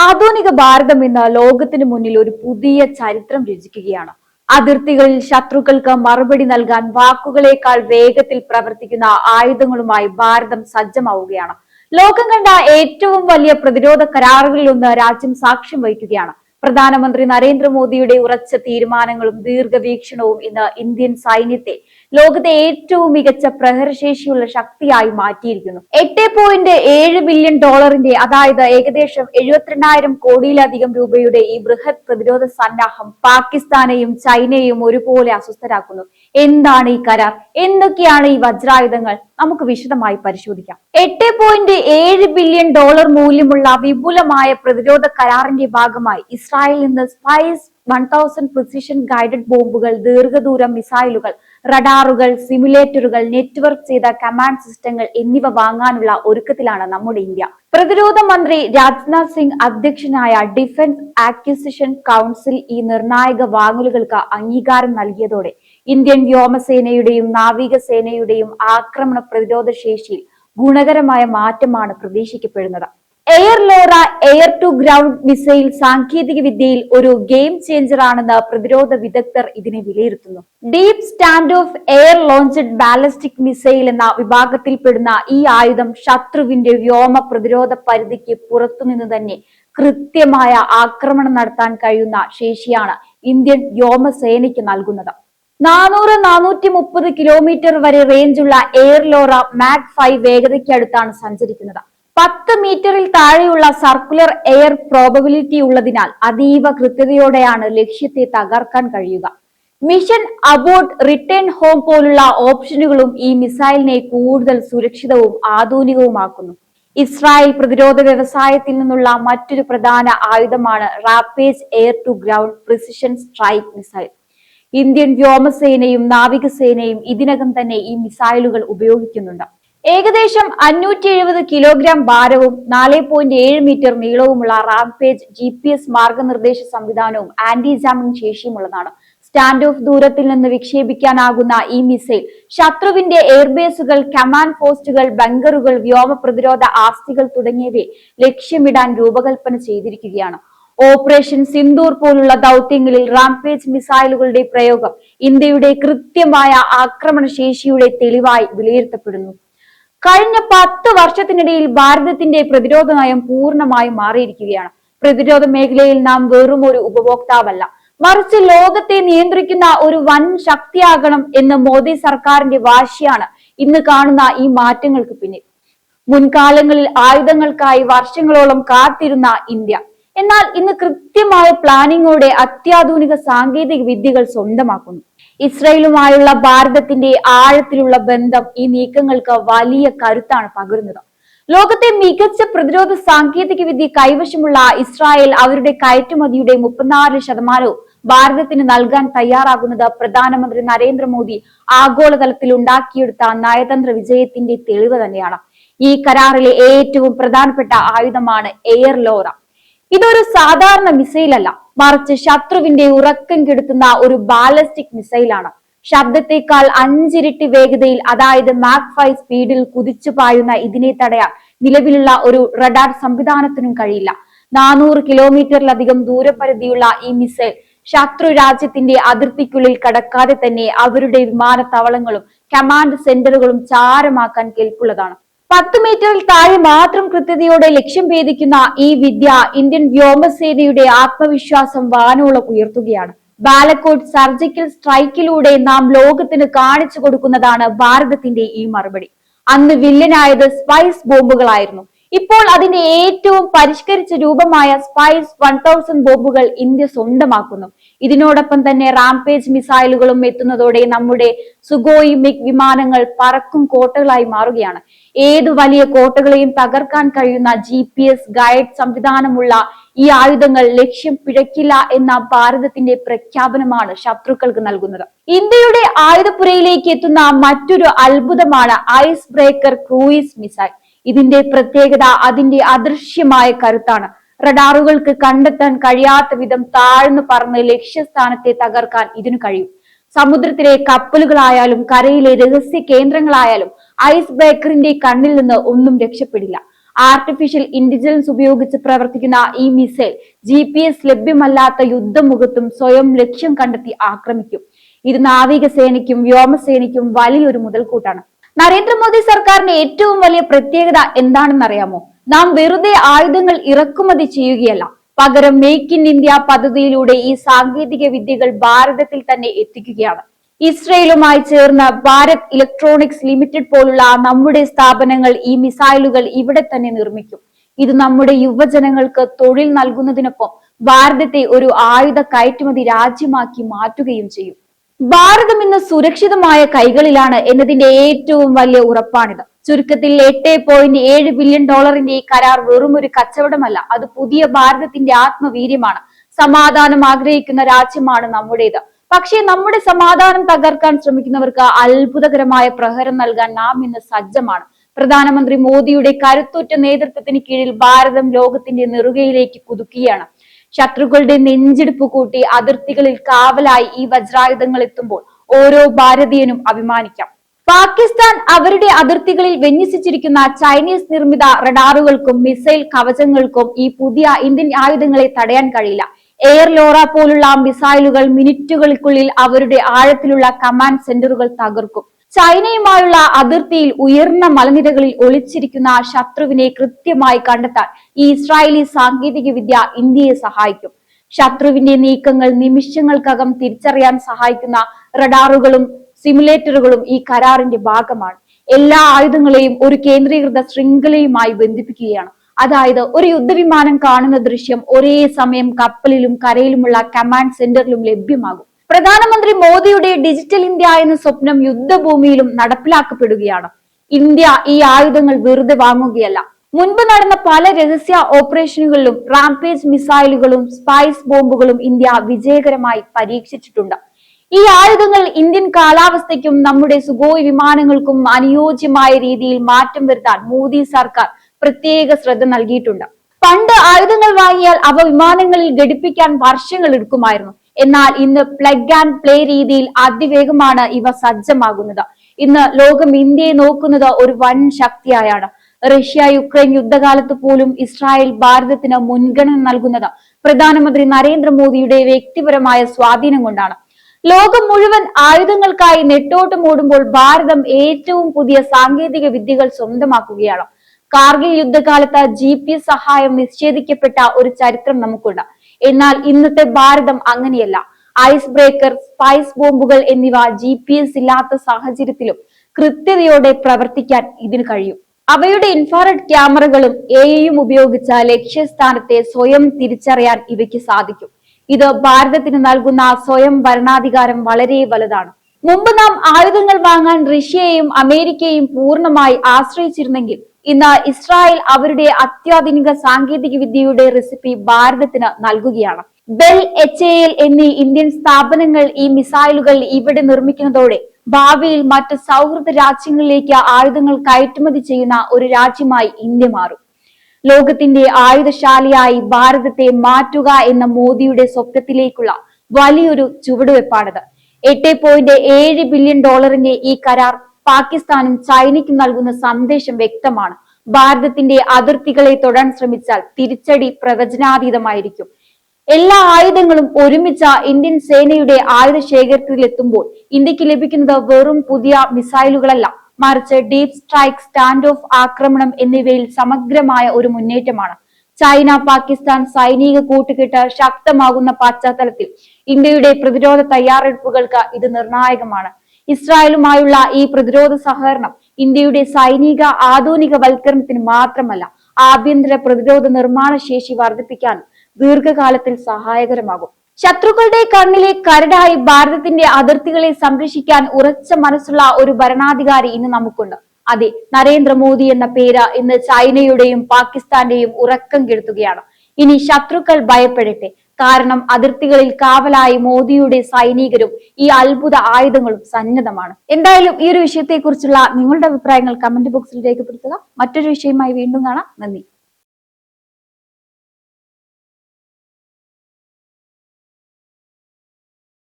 ആധുനിക ഭാരതം ഇന്ന് ലോകത്തിന് മുന്നിൽ ഒരു പുതിയ ചരിത്രം രചിക്കുകയാണ്. അതിർത്തികളിൽ ശത്രുക്കൾക്ക് മറുപടി നൽകാൻ വാക്കുകളേക്കാൾ വേഗത്തിൽ പ്രവർത്തിക്കുന്ന ആയുധങ്ങളുമായി ഭാരതം സജ്ജമാവുകയാണ്. ലോകം കണ്ട ഏറ്റവും വലിയ പ്രതിരോധ കരാറുകളിൽ ഒന്ന് രാജ്യം സാക്ഷ്യം വഹിക്കുകയാണ്. പ്രധാനമന്ത്രി നരേന്ദ്രമോദിയുടെ ഉറച്ച തീരുമാനങ്ങളും ദീർഘവീക്ഷണവും ഇന്ന് ഇന്ത്യൻ സൈന്യത്തെ ലോകത്തെ ഏറ്റവും മികച്ച പ്രഹരശേഷിയുള്ള ശക്തിയായി മാറ്റിയിരിക്കുന്നു. എട്ട് പോയിന്റ് ഏഴ് ബില്യൺ ഡോളറിന്റെ അതായത് ഏകദേശം എഴുപത്തിരണ്ടായിരം കോടിയിലധികം രൂപയുടെ ഈ ബൃഹത് പ്രതിരോധ സന്നാഹം പാകിസ്ഥാനെയും ചൈനയെയും ഒരുപോലെ അസ്വസ്ഥരാക്കുന്നു. എന്താണ് ഈ കരാർ? എന്തൊക്കെയാണ് ഈ വജ്രായുധങ്ങൾ? നമുക്ക് വിശദമായി പരിശോധിക്കാം. എട്ട് പോയിന്റ് ഏഴ് ബില്യൺ ഡോളർ മൂല്യമുള്ള വിപുലമായ പ്രതിരോധ കരാറിന്റെ ഭാഗമായി ഇസ്രായേലിൽ നിന്ന് Spice one thousand precision guided ബോംബുകൾ ദീർഘദൂര മിസൈലുകൾ റഡാറുകൾ സിമുലേറ്ററുകൾ നെറ്റ്വർക്ക് ചെയ്ത കമാൻഡ് സിസ്റ്റങ്ങൾ എന്നിവ വാങ്ങാനുള്ള ഒരുക്കത്തിലാണ് നമ്മുടെ ഇന്ത്യ. പ്രതിരോധ മന്ത്രി രാജ്നാഥ് സിംഗ് അധ്യക്ഷനായ ഡിഫൻസ് ആക്വിസിഷൻ കൗൺസിൽ ഈ നിർണായക വാങ്ങലുകൾക്ക് അംഗീകാരം നൽകിയതോടെ ഇന്ത്യൻ വ്യോമസേനയുടെയും നാവികസേനയുടെയും ആക്രമണ പ്രതിരോധ ശേഷിയിൽ ഗുണകരമായ മാറ്റമാണ് പ്രതീക്ഷിക്കപ്പെടുന്നത്. Air LORA air to ground missile സാങ്കേതിക വിദ്യയിൽ ഒരു ഗെയിം ചേഞ്ചർ ആണെന്ന് പ്രതിരോധ വിദഗ്ധർ ഇതിനെ വിലയിരുത്തുന്നു. Deep stand off air launched ballistic missile എന്ന വിഭാഗത്തിൽപ്പെടുന്ന ഈ ആയുധം ശത്രുവിന്റെ വ്യോമ പ്രതിരോധ പരിധിക്ക് പുറത്തുനിന്ന് തന്നെ കൃത്യമായ ആക്രമണം നടത്താൻ കഴിയുന്ന ശേഷിയാണ് ഇന്ത്യൻ വ്യോമസേനയ്ക്ക് നൽകുന്നത്. നാനൂറ് നാനൂറ്റി മുപ്പത് കിലോമീറ്റർ വരെ റേഞ്ചുള്ള എയർ ലോറ മാക് ഫൈവ് വേഗതയ്ക്കടുത്താണ് സഞ്ചരിക്കുന്നത്. പത്ത് മീറ്ററിൽ താഴെയുള്ള സർക്കുലർ എയർ പ്രോബബിലിറ്റി ഉള്ളതിനാൽ അതീവ കൃത്യതയോടെയാണ് ലക്ഷ്യത്തെ തകർക്കാൻ കഴിയുക. മിഷൻ അബോട്ട് റിട്ടേൺ ഹോം പോലുള്ള ഓപ്ഷനുകളും ഈ മിസൈലിനെ കൂടുതൽ സുരക്ഷിതവും ആധുനികവുമാക്കുന്നു. ഇസ്രായേൽ പ്രതിരോധ വ്യവസായത്തിൽ നിന്നുള്ള മറ്റൊരു പ്രധാന ആയുധമാണ് Rampage air to ground precision strike missile Indian വ്യോമസേനയും നാവികസേനയും ഇതിനകം തന്നെ ഈ മിസൈലുകൾ ഉപയോഗിക്കുന്നുണ്ട്. ഏകദേശം അഞ്ഞൂറ്റി എഴുപത് കിലോഗ്രാം ഭാരവും നാല് പോയിന്റ് ഏഴ് മീറ്റർ നീളവുമുള്ള റാംപേജ് ജി പി എസ് മാർഗനിർദ്ദേശ സംവിധാനവും ആന്റി ജാമിംഗ് ശേഷിയുമുള്ളതാണ്. സ്റ്റാൻഡ് ഓഫ് ദൂരത്തിൽ നിന്ന് വിക്ഷേപിക്കാനാകുന്ന ഈ മിസൈൽ ശത്രുവിന്റെ എയർബേസുകൾ കമാൻഡ് പോസ്റ്റുകൾ ബങ്കറുകൾ വ്യോമ പ്രതിരോധ ആസ്തികൾ തുടങ്ങിയവയെ ലക്ഷ്യമിടാൻ രൂപകൽപ്പന ചെയ്തിരിക്കുകയാണ്. ഓപ്പറേഷൻ സിന്ദൂർ പോലുള്ള ദൗത്യങ്ങളിൽ റാംപേജ് മിസൈലുകളുടെ പ്രയോഗം ഇന്ത്യയുടെ കൃത്യമായ ആക്രമണശേഷിയുടെ തെളിവായി വിലയിരുത്തപ്പെടുന്നു. കഴിഞ്ഞ പത്ത് വർഷത്തിനിടയിൽ ഭാരതത്തിന്റെ പ്രതിരോധ നയം പൂർണമായും മാറിയിരിക്കുകയാണ്. പ്രതിരോധ മേഖലയിൽ നാം വെറും ഒരു ഉപഭോക്താവല്ല. മറിച്ച് ലോകത്തെ നിയന്ത്രിക്കുന്ന ഒരു വൻ ശക്തിയാകണം എന്ന് മോദി സർക്കാരിന്റെ വാശിയാണ് ഇന്ന് കാണുന്ന ഈ മാറ്റങ്ങൾക്ക് പിന്നിൽ. മുൻകാലങ്ങളിൽ ആയുധങ്ങൾക്കായി വർഷങ്ങളോളം കാത്തിരുന്ന ഇന്ത്യ എന്നാൽ ഇന്ന് കൃത്യമായ പ്ലാനിങ്ങോടെ അത്യാധുനിക സാങ്കേതിക വിദ്യകൾ സ്വന്തമാക്കുന്നു. ഇസ്രയേലുമായുള്ള ഭാരതത്തിന്റെ ആഴത്തിലുള്ള ബന്ധം ഈ നീക്കങ്ങൾക്ക് വലിയ കരുത്താണ് പകരുന്നത്. ലോകത്തെ മികച്ച പ്രതിരോധ സാങ്കേതിക വിദ്യ കൈവശമുള്ള ഇസ്രായേൽ അവരുടെ കയറ്റുമതിയുടെ മുപ്പത്തിനാല് ശതമാനവും ഭാരതത്തിന് നൽകാൻ തയ്യാറാകുന്നത് പ്രധാനമന്ത്രി നരേന്ദ്രമോദി ആഗോളതലത്തിൽ ഉണ്ടാക്കിയെടുത്ത നയതന്ത്ര വിജയത്തിന്റെ തെളിവ് തന്നെയാണ്. ഈ കരാറിലെ ഏറ്റവും പ്രധാനപ്പെട്ട ആയുധമാണ് എയർ ലോറ. ഇതൊരു സാധാരണ മിസൈലല്ല. മറിച്ച് ശത്രുവിന്റെ ഉറക്കം കെടുത്തുന്ന ഒരു ബാലസ്റ്റിക് മിസൈലാണ്. ശബ്ദത്തെക്കാൾ അഞ്ചിരട്ടി വേഗതയിൽ അതായത് മാക് ഫൈവ് സ്പീഡിൽ കുതിച്ചു പായുന്ന ഇതിനെ തടയാൻ നിലവിലുള്ള ഒരു റഡാർ സംവിധാനത്തിനും കഴിയില്ല. നാനൂറ് കിലോമീറ്ററിലധികം ദൂരപരിധിയുള്ള ഈ മിസൈൽ ശത്രു രാജ്യത്തിന്റെ അതിർത്തിക്കുള്ളിൽ കടക്കാതെ തന്നെ അവരുടെ വിമാനത്താവളങ്ങളും കമാൻഡ് സെന്ററുകളും ചാരമാക്കാൻ കെൽപ്പുള്ളതാണ്. പത്ത് മീറ്ററിൽ താഴെ മാത്രം കൃത്യതയോടെ ലക്ഷ്യം ഭേദിക്കുന്ന ഈ വിദ്യ ഇന്ത്യൻ വ്യോമസേനയുടെ ആത്മവിശ്വാസം വാനോളം ഉയർത്തുകയാണ്. ബാലക്കോട്ട് സർജിക്കൽ സ്ട്രൈക്കിലൂടെ നാം ലോകത്തിന് കാണിച്ചു കൊടുക്കുന്നതാണ് ഭാരതത്തിന്റെ ഈ മറുപടി. അന്ന് വില്ലനായത് സ്പൈസ് ബോംബുകളായിരുന്നു ഇപ്പോൾ അതിന്റെ ഏറ്റവും പരിഷ്കരിച്ച രൂപമായ സ്പൈസ് വൺ തൗസൻഡ് ബോംബുകൾ ഇന്ത്യ സ്വന്തമാക്കുന്നു. ഇതിനോടൊപ്പം തന്നെ റാംപേജ് മിസൈലുകളും എത്തുന്നതോടെ നമ്മുടെ സുഗോയി മിഗ് വിമാനങ്ങൾ പറക്കും കോട്ടകളായി മാറുകയാണ്. ഏതു വലിയ കോട്ടകളെയും തകർക്കാൻ കഴിയുന്ന ജി പി എസ് ഗൈഡ് സംവിധാനമുള്ള ഈ ആയുധങ്ങൾ ലക്ഷ്യം പിഴയ്ക്കില്ല എന്ന ഭാരതത്തിന്റെ പ്രഖ്യാപനമാണ് ശത്രുക്കൾക്ക് നൽകുന്നത്. ഇന്ത്യയുടെ ആയുധപ്പുരയിലേക്ക് എത്തുന്ന മറ്റൊരു അത്ഭുതമാണ് ഐസ് ബ്രേക്കർ ക്രൂയിസ് മിസൈൽ ഇതിന്റെ പ്രത്യേകത അതിന്റെ അദൃശ്യമായ കരുത്താണ്. റഡാറുകൾക്ക് കണ്ടെത്താൻ കഴിയാത്ത വിധം താഴ്ന്നു പറന്ന് ലക്ഷ്യസ്ഥാനത്തെ തകർക്കാൻ ഇതിനു കഴിയും. സമുദ്രത്തിലെ കപ്പലുകളായാലും കരയിലെ രഹസ്യ കേന്ദ്രങ്ങളായാലും ഐസ് ബ്രേക്കറിന്റെ കണ്ണിൽ നിന്ന് ഒന്നും രക്ഷപ്പെടില്ല. ആർട്ടിഫിഷ്യൽ ഇന്റലിജൻസ് ഉപയോഗിച്ച് പ്രവർത്തിക്കുന്ന ഈ മിസൈൽ ജി പി എസ് ലഭ്യമല്ലാത്ത യുദ്ധമുഖത്തും സ്വയം ലക്ഷ്യം കണ്ടെത്തി ആക്രമിക്കും. ഇത് നാവികസേനയ്ക്കും വ്യോമസേനയ്ക്കും വലിയൊരു മുതൽക്കൂട്ടാണ്. നരേന്ദ്രമോദി സർക്കാരിന്റെ ഏറ്റവും വലിയ പ്രത്യേകത എന്താണെന്നറിയാമോ? നാം വെറുതെ ആയുധങ്ങൾ ഇറക്കുമതി ചെയ്യുകയല്ല. പകരം മേക്ക് ഇൻ ഇന്ത്യ പദ്ധതിയിലൂടെ ഈ സാങ്കേതിക വിദ്യകൾ ഭാരതത്തിൽ തന്നെ എത്തിക്കുകയാണ്. ഇസ്രയേലുമായി ചേർന്ന ഭാരത് ഇലക്ട്രോണിക്സ് ലിമിറ്റഡ് പോലുള്ള നമ്മുടെ സ്ഥാപനങ്ങൾ ഈ മിസൈലുകൾ ഇവിടെ തന്നെ നിർമ്മിക്കും. ഇത് നമ്മുടെ യുവജനങ്ങൾക്ക് തൊഴിൽ നൽകുന്നതിനൊപ്പം ഭാരതത്തെ ഒരു ആയുധ കയറ്റുമതി രാജ്യമാക്കി മാറ്റുകയും ചെയ്യും. ഭാരതം ഇന്ന് സുരക്ഷിതമായ കൈകളിലാണ് എന്നതിന്റെ ഏറ്റവും വലിയ ഉറപ്പാണിത്. ചുരുക്കത്തിൽ എട്ട് പോയിന്റ് ഏഴ് ബില്യൺ ഡോളറിന്റെ ഈ കരാർ വെറും ഒരു കച്ചവടമല്ല അത് പുതിയ ഭാരതത്തിന്റെ ആത്മവീര്യമാണ്. സമാധാനം ആഗ്രഹിക്കുന്ന രാജ്യമാണ് നമ്മുടേത്. പക്ഷേ നമ്മുടെ സമാധാനം തകർക്കാൻ ശ്രമിക്കുന്നവർക്ക് അത്ഭുതകരമായ പ്രഹരം നൽകാൻ നാം ഇന്ന് സജ്ജമാണ്. പ്രധാനമന്ത്രി മോദിയുടെ കരുത്തുറ്റ നേതൃത്വത്തിന് കീഴിൽ ഭാരതം ലോകത്തിന്റെ നെറുകയിലേക്ക് കുതുക്കുകയാണ്. ശത്രുക്കളുടെ നെഞ്ചെടുപ്പ് കൂട്ടി അതിർത്തികളിൽ കാവലായി ഈ വജ്രായുധങ്ങൾ എത്തുമ്പോൾ ഓരോ ഭാരതീയനും അഭിമാനിക്കാം. പാകിസ്ഥാൻ അവരുടെ അതിർത്തികളിൽ വിന്യസിച്ചിരിക്കുന്ന ചൈനീസ് നിർമ്മിത റഡാറുകൾക്കും മിസൈൽ കവചങ്ങൾക്കും ഈ പുതിയ ഇന്ത്യൻ ആയുധങ്ങളെ തടയാൻ കഴിയില്ല. എയർ ലോറ പോലുള്ള മിസൈലുകൾ മിനിറ്റുകൾക്കുള്ളിൽ അവരുടെ ആഴത്തിലുള്ള കമാൻഡ് സെന്ററുകൾ തകർക്കും. ചൈനയുമായുള്ള അതിർത്തിയിൽ ഉയർന്ന മലനിരകളിൽ ഒളിച്ചിരിക്കുന്ന ശത്രുവിനെ കൃത്യമായി കണ്ടെത്താൻ ഈ ഇസ്രായേലി സാങ്കേതിക വിദ്യ ഇന്ത്യയെ സഹായിക്കും. ശത്രുവിന്റെ നീക്കങ്ങൾ നിമിഷങ്ങൾക്കകം തിരിച്ചറിയാൻ സഹായിക്കുന്ന റഡാറുകളും സിമുലേറ്ററുകളും ഈ കരാറിന്റെ ഭാഗമാണ്. എല്ലാ ആയുധങ്ങളെയും ഒരു കേന്ദ്രീകൃത ശൃംഖലയുമായി ബന്ധിപ്പിക്കുകയാണ്. അതായത് ഒരു യുദ്ധവിമാനം കാണുന്ന ദൃശ്യം ഒരേ സമയം കപ്പലിലും കരയിലുമുള്ള കമാൻഡ് സെന്ററിലും ലഭ്യമാകും. പ്രധാനമന്ത്രി മോദിയുടെ ഡിജിറ്റൽ ഇന്ത്യ എന്ന സ്വപ്നം യുദ്ധഭൂമിയിലും നടപ്പിലാക്കപ്പെടുകയാണ്. ഇന്ത്യ ഈ ആയുധങ്ങൾ വെറുതെ വാങ്ങുകയല്ല. മുൻപ് നടന്ന പല രഹസ്യ ഓപ്പറേഷനുകളിലും റാംപേജ് മിസൈലുകളും സ്പൈസ് ബോംബുകളും ഇന്ത്യ വിജയകരമായി പരീക്ഷിച്ചിട്ടുണ്ട്. ഈ ആയുധങ്ങൾ ഇന്ത്യൻ കാലാവസ്ഥയ്ക്കും നമ്മുടെ സുഗോയ് വിമാനങ്ങൾക്കും അനുയോജ്യമായ രീതിയിൽ മാറ്റം വരുത്താൻ മോദി സർക്കാർ പ്രത്യേക ശ്രദ്ധ നൽകിയിട്ടുണ്ട്. പണ്ട് ആയുധങ്ങൾ വാങ്ങിയാൽ അവ വിമാനങ്ങളിൽ ഘടിപ്പിക്കാൻ വർഷങ്ങൾ എടുക്കുമായിരുന്നു. എന്നാൽ ഇന്ന് പ്ലഗ് ആൻഡ് പ്ലേ രീതിയിൽ അതിവേഗമാണ് ഇവ സജ്ജമാകുന്നത്. ഇന്ന് ലോകം ഇന്ത്യയെ നോക്കുന്നത് ഒരു വൻ ശക്തിയായാണ്. റഷ്യ യുക്രൈൻ യുദ്ധകാലത്ത് പോലും ഇസ്രായേൽ ഭാരതത്തിന് മുൻഗണന നൽകുന്നത് പ്രധാനമന്ത്രി നരേന്ദ്രമോദിയുടെ വ്യക്തിപരമായ സ്വാധീനം കൊണ്ടാണ്. ലോകം മുഴുവൻ ആയുധങ്ങൾക്കായി നെട്ടോട്ട് മൂടുമ്പോൾ ഭാരതം ഏറ്റവും പുതിയ സാങ്കേതിക വിദ്യകൾ സ്വന്തമാക്കുകയാണ്. കാർഗിൽ യുദ്ധകാലത്ത് ജി പി സഹായം നിഷേധിക്കപ്പെട്ട ഒരു ചരിത്രം നമുക്കുണ്ട്. എന്നാൽ ഇന്നത്തെ ഭാരതം അങ്ങനെയല്ല. ഐസ് ബ്രേക്കർ സ്പൈസ് ബോംബുകൾ എന്നിവ ജി പി എസ് ഇല്ലാത്ത സാഹചര്യത്തിലും കൃത്യതയോടെ പ്രവർത്തിക്കാൻ ഇതിന് കഴിയും. അവയുടെ ഇൻഫ്രാറെഡ് ക്യാമറകളും എയും ഉപയോഗിച്ച ലക്ഷ്യസ്ഥാനത്തെ സ്വയം തിരിച്ചറിയാൻ ഇവയ്ക്ക് സാധിക്കും. ഇത് ഭാരതത്തിന് നൽകുന്ന സ്വയം ഭരണാധികാരം വളരെ വലുതാണ്. മുമ്പ് നാം ആയുധങ്ങൾ വാങ്ങാൻ റഷ്യയെയും അമേരിക്കയെയും പൂർണമായി ആശ്രയിച്ചിരുന്നെങ്കിൽ ഇന്ന് ഇസ്രായേൽ അവരുടെ അത്യാധുനിക സാങ്കേതിക വിദ്യയുടെ റെസിപ്പി ഭാരതത്തിന് നൽകുകയാണ്. ബെൽ എച്ച് എൽ എന്നീ ഇന്ത്യൻ സ്ഥാപനങ്ങൾ ഈ മിസൈലുകൾ ഇവിടെ നിർമ്മിക്കുന്നതോടെ ഭാവിയിൽ മറ്റ് സൗഹൃദ രാജ്യങ്ങളിലേക്ക് ആയുധങ്ങൾ കയറ്റുമതി ചെയ്യുന്ന ഒരു രാജ്യമായി ഇന്ത്യ മാറും. ലോകത്തിന്റെ ആയുധശാലിയായി ഭാരതത്തെ മാറ്റുക എന്ന മോദിയുടെ സ്വപ്നത്തിലേക്കുള്ള വലിയൊരു ചുവടുവെപ്പാണിത്. എട്ട് പോയിന്റ് ഏഴ് ബില്യൺ ഡോളറിന്റെ ഈ കരാർ പാകിസ്ഥാനും ചൈനയ്ക്കും നൽകുന്ന സന്ദേശം വ്യക്തമാണ്. ഭാരതത്തിന്റെ അതിർത്തികളെ തൊടാൻ ശ്രമിച്ചാൽ തിരിച്ചടി പ്രവചനാതീതമായിരിക്കും. എല്ലാ ആയുധങ്ങളും ഒരുമിച്ച ഇന്ത്യൻ സേനയുടെ ആയുധ ശേഖരത്തിലെത്തുമ്പോൾ ഇന്ത്യയ്ക്ക് ലഭിക്കുന്നത് വെറും പുതിയ മിസൈലുകളല്ല. മറിച്ച് ഡീപ് സ്ട്രൈക്ക് സ്റ്റാൻഡ് ഓഫ് ആക്രമണം എന്നിവയിൽ സമഗ്രമായ ഒരു മുന്നേറ്റമാണ്. ചൈന പാകിസ്ഥാൻ സൈനിക കൂട്ടുകെട്ട് ശക്തമാകുന്ന പശ്ചാത്തലത്തിൽ ഇന്ത്യയുടെ പ്രതിരോധ തയ്യാറെടുപ്പുകൾക്ക് ഇത് നിർണായകമാണ്. ഇസ്രായേലുമായുള്ള ഈ പ്രതിരോധ സഹകരണം ഇന്ത്യയുടെ സൈനിക ആധുനിക വൽക്കരണത്തിന് മാത്രമല്ല ആഭ്യന്തര പ്രതിരോധ നിർമ്മാണ ശേഷി വർദ്ധിപ്പിക്കാൻ ദീർഘകാലത്തിൽ സഹായകരമാകും. ശത്രുക്കളുടെ കണ്ണിലെ കരടായി ഭാരതത്തിന്റെ അതിർത്തികളെ സംരക്ഷിക്കാൻ ഉറച്ച മനസ്സുള്ള ഒരു ഭരണാധികാരി ഇന്ന് നമുക്കുണ്ട്. അതെ നരേന്ദ്രമോദി എന്ന പേര് ഇന്ന് ചൈനയുടെയും പാകിസ്ഥാന്റെയും ഉറക്കം കെടുത്തുകയാണ്. ഇനി ശത്രുക്കൾ ഭയപ്പെടട്ടെ കാരണം അതിർത്തികളിൽ കാവലായി മോദിയുടെ സൈനികരും ഈ അത്ഭുത ആയുധങ്ങളും സന്നദ്ധമാണ്. എന്തായാലും ഈ ഒരു വിഷയത്തെക്കുറിച്ചുള്ള നിങ്ങളുടെ അഭിപ്രായങ്ങൾ കമന്റ് ബോക്സിൽ രേഖപ്പെടുത്തുക. മറ്റൊരു വിഷയമായി വീണ്ടും കാണാം. നന്ദി.